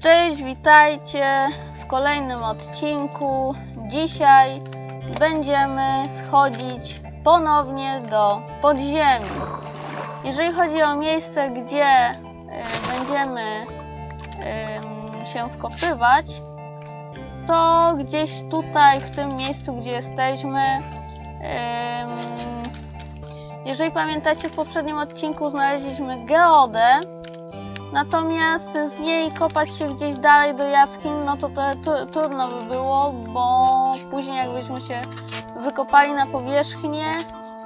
Cześć, witajcie w kolejnym odcinku. Dzisiaj będziemy schodzić ponownie do podziemi. Jeżeli chodzi o miejsce, gdzie y, będziemy ym, się wkopywać, to gdzieś tutaj, w tym miejscu, gdzie jesteśmy, ym, jeżeli pamiętacie, w poprzednim odcinku znaleźliśmy geodę, Natomiast z niej kopać się gdzieś dalej do jaskiń, no to, to, trudno by było, bo później jakbyśmy się wykopali na powierzchnię,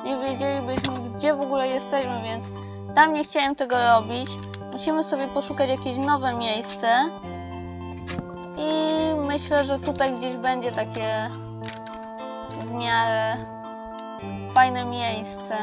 nie wiedzielibyśmy gdzie w ogóle jesteśmy, więc tam nie chciałem tego robić. Musimy sobie poszukać jakieś nowe miejsce i myślę, że tutaj gdzieś będzie takie w miarę fajne miejsce.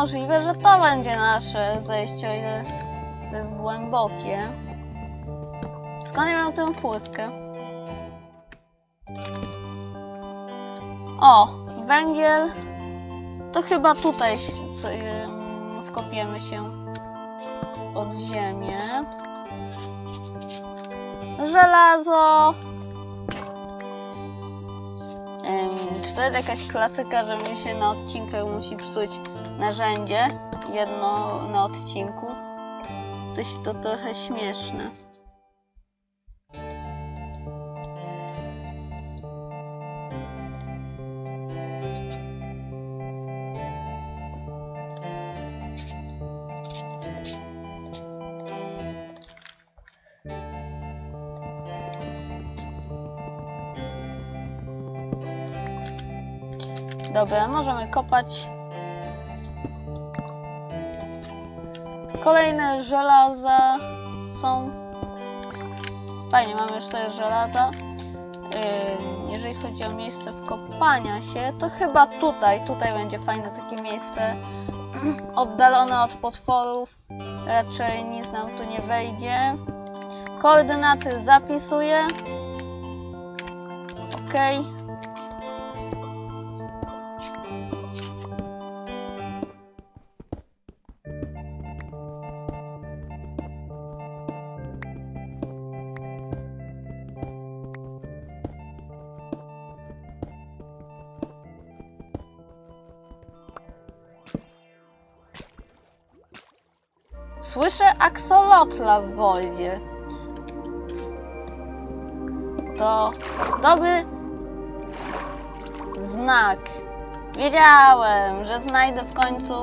Możliwe, że to będzie nasze zejście, o ile to jest głębokie. Skąd ja mam tę płyskę? O, węgiel. To chyba tutaj ym, wkopiemy się pod ziemię. Żelazo. Ym, Czy to jest jakaś klasyka, że mi się na odcinkach musi psuć narzędzie? Jedno na odcinku. To, się- to trochę śmieszne. Dobra, możemy kopać. Kolejne żelaza są. Fajnie, mamy już te żelaza. Ym, Jeżeli chodzi o miejsce wkopania się, to chyba tutaj, tutaj będzie fajne takie miejsce oddalone od potworów. Raczej nic nam tu nie wejdzie. Koordynaty zapisuję. Ok. Słyszę aksolotla w wodzie. To dobry znak. Wiedziałem, że znajdę w końcu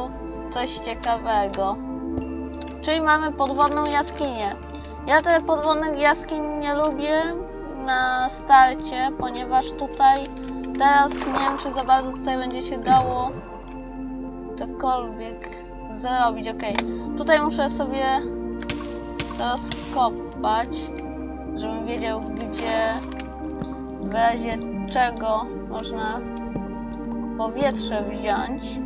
coś ciekawego. Czyli mamy podwodną jaskinię. Ja te podwodnych jaskiń nie lubię na starcie, ponieważ tutaj teraz nie wiem, czy za bardzo tutaj będzie się dało cokolwiek zrobić. Okej, tutaj muszę sobie to skopać, żebym wiedział, gdzie w razie czego można powietrze wziąć.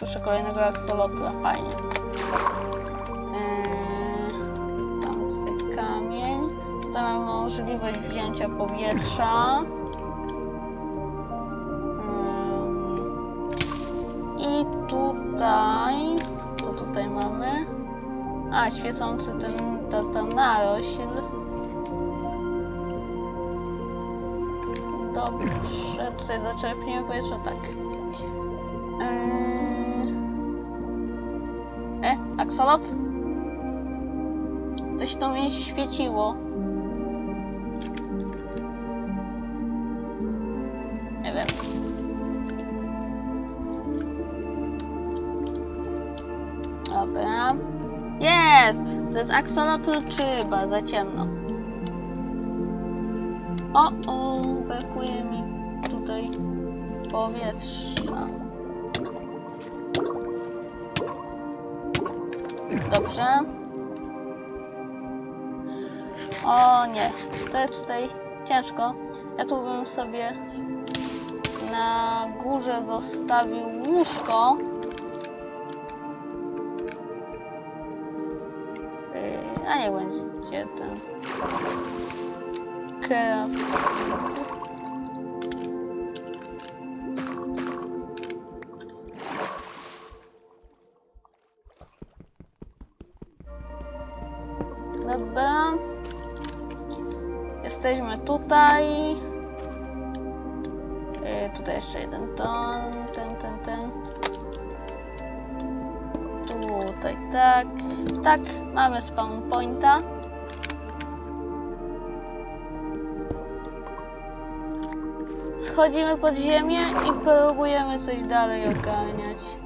Słyszę kolejnego aksolotla, fajnie. Yy, tam tutaj kamień. Tutaj mamy możliwość wzięcia powietrza. Yy, I tutaj... Co tutaj mamy? A, świecący ten, ta, ta narośl. Dobrze, tutaj zaczerpniemy powietrze, tak. Eee... Aksolot? Coś to mi świeciło. Nie wiem. Dobra. Jest! To jest aksolotl czy chyba za ciemno. O, o, brakuje mi tutaj powietrza. Dobrze. O nie, jest tutaj ciężko. Ja tu bym sobie na górze zostawił łóżko. Yy, a nie będzie ten. Craft. Jesteśmy tutaj. Yy, tutaj jeszcze jeden ton, ten, ten, ten. Tutaj tak. Tak, mamy spawn pointa. Schodzimy pod ziemię i próbujemy coś dalej ogarniać.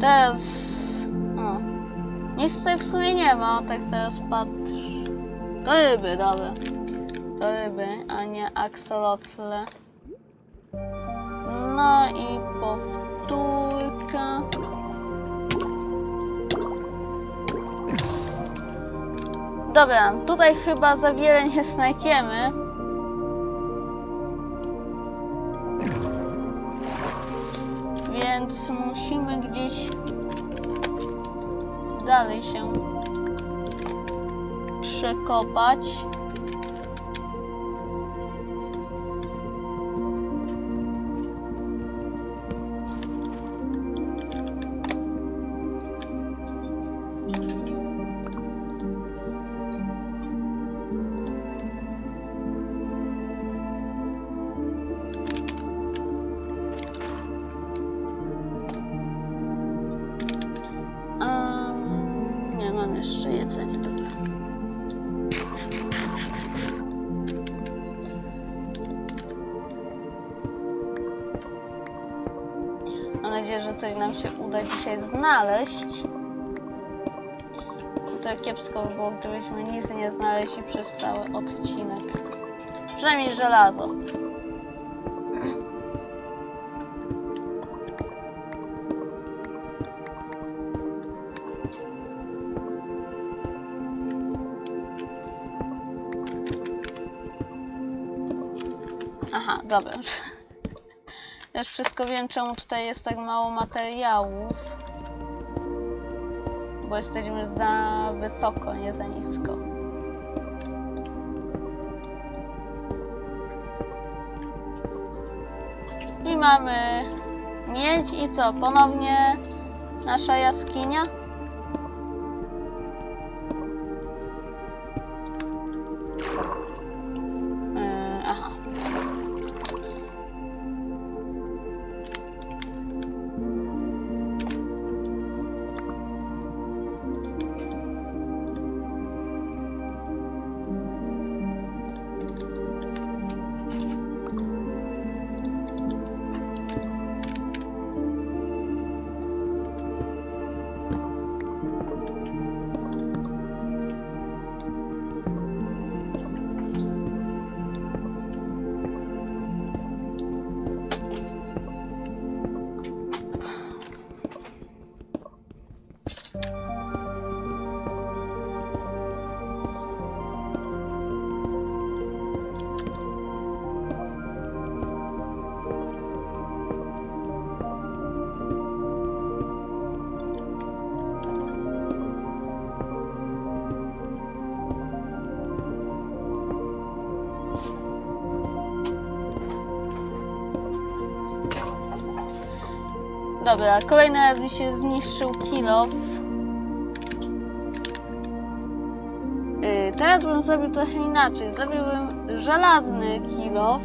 Teraz... O. Nic tutaj w sumie nie ma, tak teraz patrz. To ryby, dobra. To ryby, a nie axolotle. No i powtórka. Dobra, tutaj chyba za wiele nie znajdziemy. Więc musimy gdzieś dalej się przekopać. Znaleźć. To kiepsko by było, gdybyśmy nic nie znaleźli przez cały odcinek. Przynajmniej żelazo. Aha, dobra. Już wszystko wiem, czemu tutaj jest tak mało materiałów. Bo jesteśmy za wysoko, nie za nisko. I mamy miedź i co? Ponownie nasza jaskinia? Dobra, kolejny raz mi się zniszczył kilo. Yy, teraz bym zrobił trochę inaczej. Zrobiłbym żelazny kilof.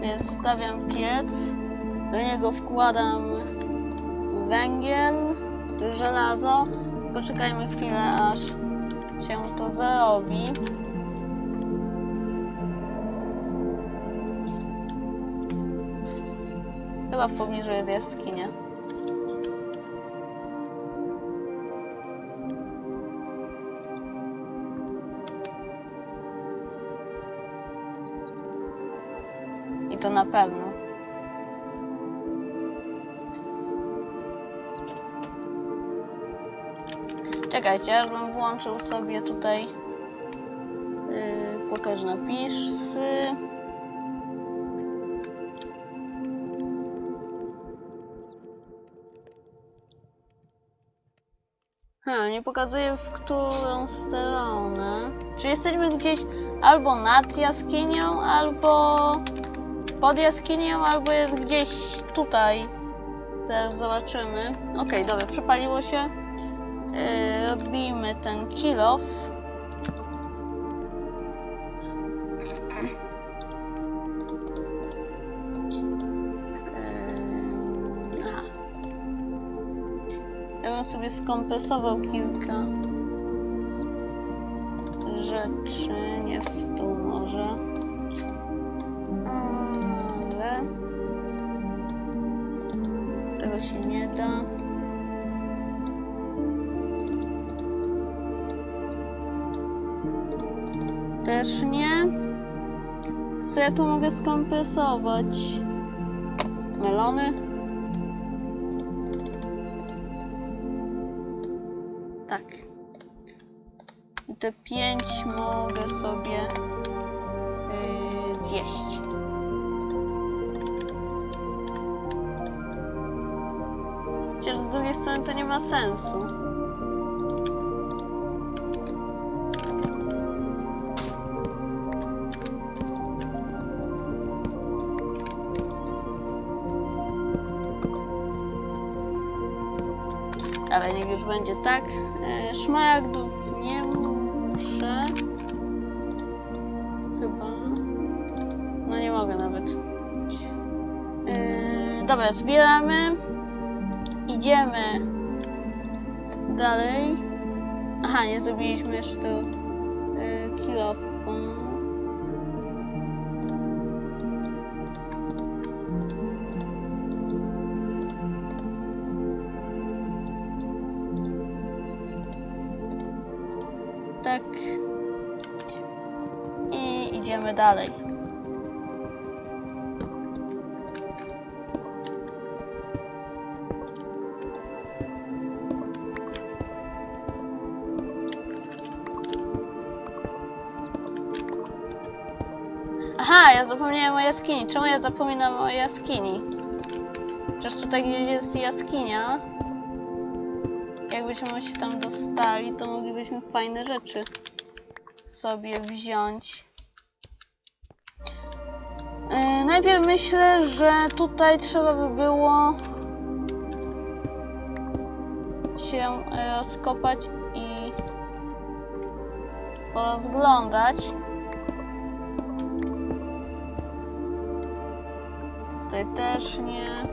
Więc stawiam piec. Do niego wkładam węgiel, żelazo. Poczekajmy chwilę, aż się to zarobi. Chyba w pobliżu jest jaskinia. I to na pewno. Czekajcie, aż bym włączył sobie tutaj yy, pokaż napisy. Nie pokazuje w którą stronę. Czy jesteśmy gdzieś albo nad jaskinią, albo pod jaskinią, albo jest gdzieś tutaj. Teraz zobaczymy. Okej, dobra, przepaliło się. Yy, robimy ten kill off. Sobie skompresował kilka rzeczy, nie w stu może. Ale tego się nie da. Też nie. Co ja tu mogę skompresować? Melony? Te pięć mogę sobie yy, zjeść. Chociaż z drugiej strony to nie ma sensu. Ale niech już będzie tak. E, szmaragdów dobra, zbieramy. Idziemy dalej. Aha, nie zrobiliśmy jeszcze tego e, kilo. Tak. I idziemy dalej. Jaskini. Czemu ja zapominam o jaskini? Przecież tutaj jest jaskinia. Jakbyśmy się tam dostali, to moglibyśmy fajne rzeczy sobie wziąć. Yy, najpierw myślę, że tutaj trzeba by było się e, rozkopać i porozglądać. Też nie.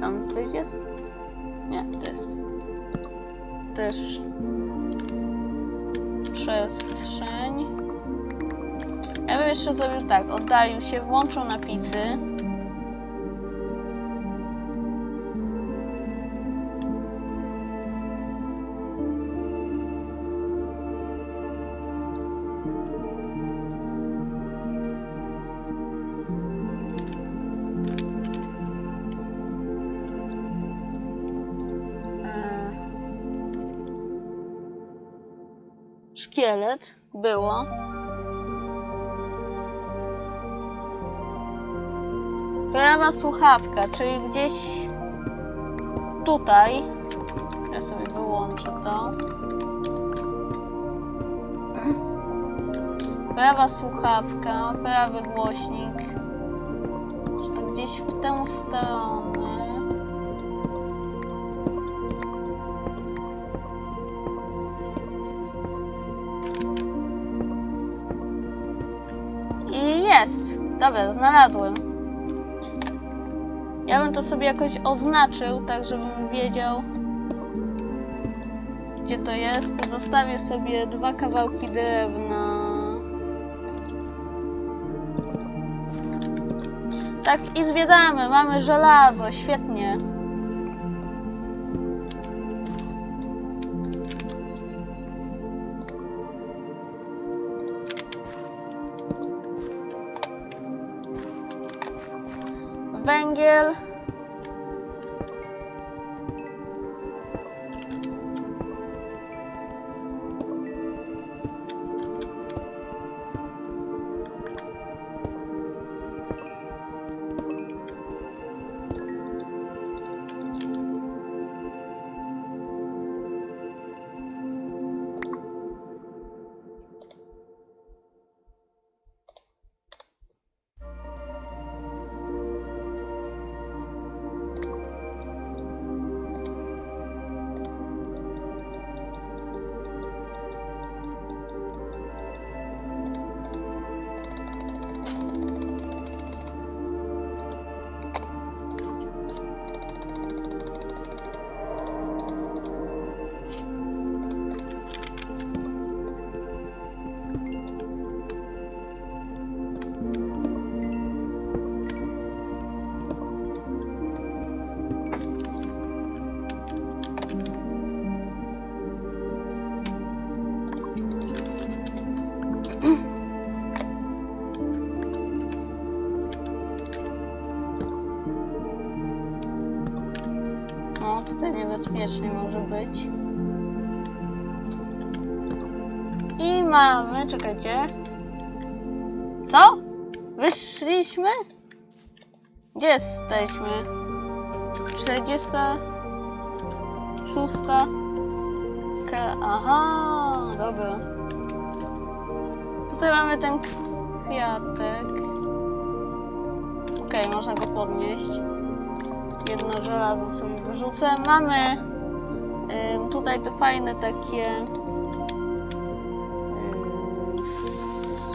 Tam coś jest? Nie, to jest też przestrzeń. Ja bym jeszcze zrobił tak, oddalił się, włączył napisy. Szkielet było. Prawa słuchawka, czyli gdzieś tutaj. Ja sobie wyłączę to. Prawa słuchawka, prawy głośnik. Czy to gdzieś w tę stronę? Dobra, znalazłem. Ja bym to sobie jakoś oznaczył, tak żebym wiedział, gdzie to jest. Zostawię sobie dwa kawałki drewna. Tak, i zwiedzamy. Mamy żelazo, świetnie. Tutaj niebezpiecznie może być. I mamy, czekajcie. Co? Wyszliśmy? Gdzie jesteśmy? 46. Ka- Aha, dobra. Tutaj mamy ten kwiatek. Okej, można go podnieść jedno żelazo sobie wyrzucę. Mamy tutaj te fajne takie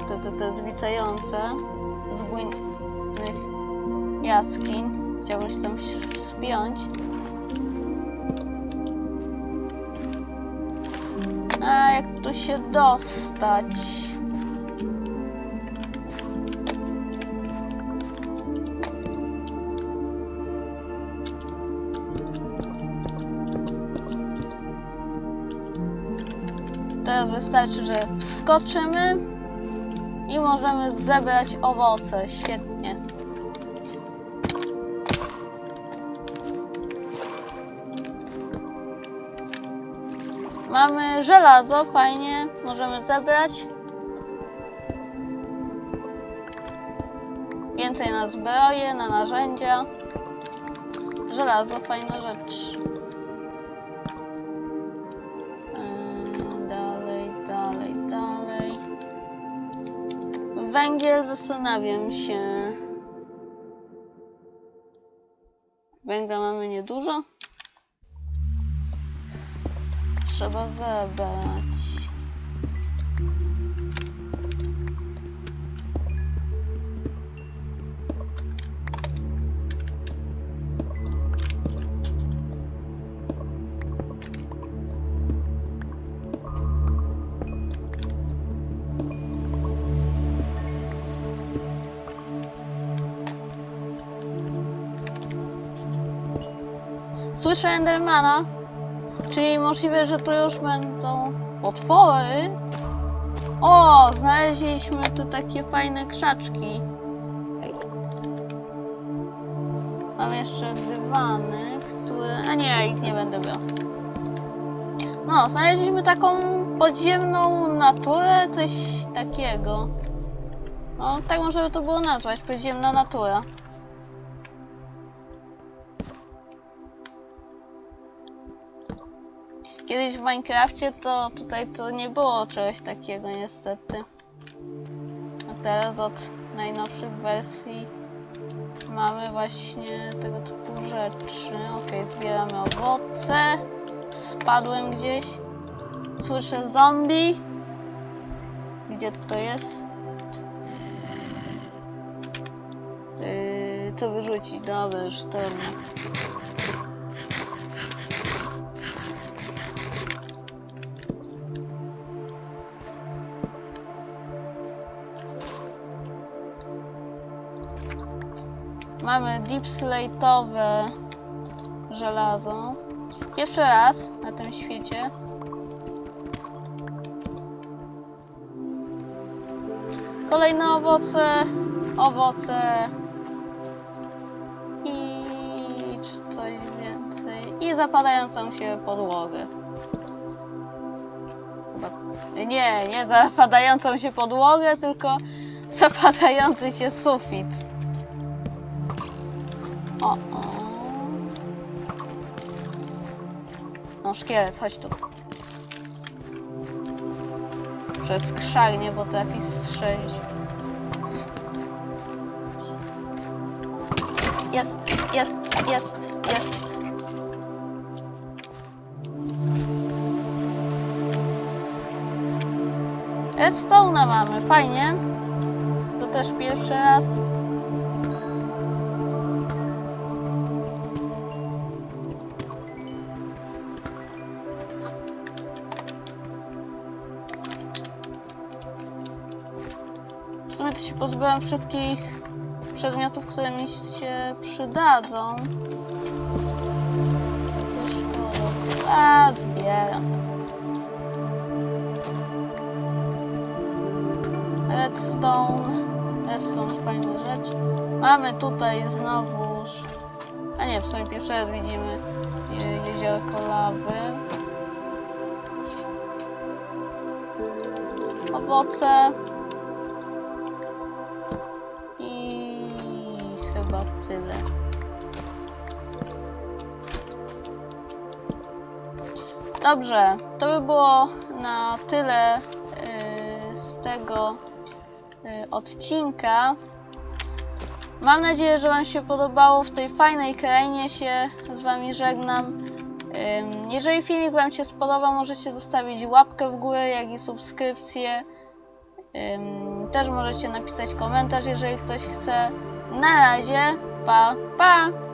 te, te, te zwisające z bujnych jaskiń. Chciałbym się tam spiąć. A jak tu się dostać? Teraz wystarczy, że wskoczymy i możemy zebrać owoce. Świetnie. Mamy żelazo, fajnie, możemy zebrać. Więcej na zbroje, na narzędzia. Żelazo, fajna Węgiel, zastanawiam się. Węgla mamy niedużo. Trzeba zebrać. Słyszę. Czyli możliwe, że to już będą potwory. O, znaleźliśmy tu takie fajne krzaczki. Mam jeszcze dywany, które... A nie, ja ich nie będę brał. No, znaleźliśmy taką podziemną naturę, coś takiego. No, tak można by to było nazwać, podziemna natura. Kiedyś w Minecrafcie to tutaj to nie było czegoś takiego niestety. A teraz od najnowszych wersji mamy właśnie tego typu rzeczy. Ok, zbieramy owoce. Spadłem gdzieś. Słyszę zombie. Gdzie to jest? to wyrzucić. Dobra, już trudno. Mamy deep slate'owe żelazo. Pierwszy raz na tym świecie. Kolejne owoce, owoce i coś więcej. I zapadającą się podłogę. Nie, nie zapadającą się podłogę, tylko zapadający się sufit. O, o. No, szkielet, chodź tu. Przez krzak nie potrafi strzelić. Jest, jest, jest, jest. Redstone'a mamy, fajnie. To też pierwszy raz. Się pozbyłem wszystkich przedmiotów, które mi się przydadzą. Szkoda. A, zbieram. Redstone. Redstone, fajna rzecz. Mamy tutaj znowuż... A nie, w sumie pierwszy raz widzimy je- jeziorko lawy. Owoce. Tyle. Dobrze, to by było na tyle yy, z tego yy, odcinka. Mam nadzieję, że Wam się podobało. W tej fajnej krainie się z Wami żegnam. Jeżeli filmik Wam się spodobał, możecie zostawić łapkę w górę, jak i subskrypcję. Też możecie napisać komentarz, jeżeli ktoś chce. Na razie, 宝宝。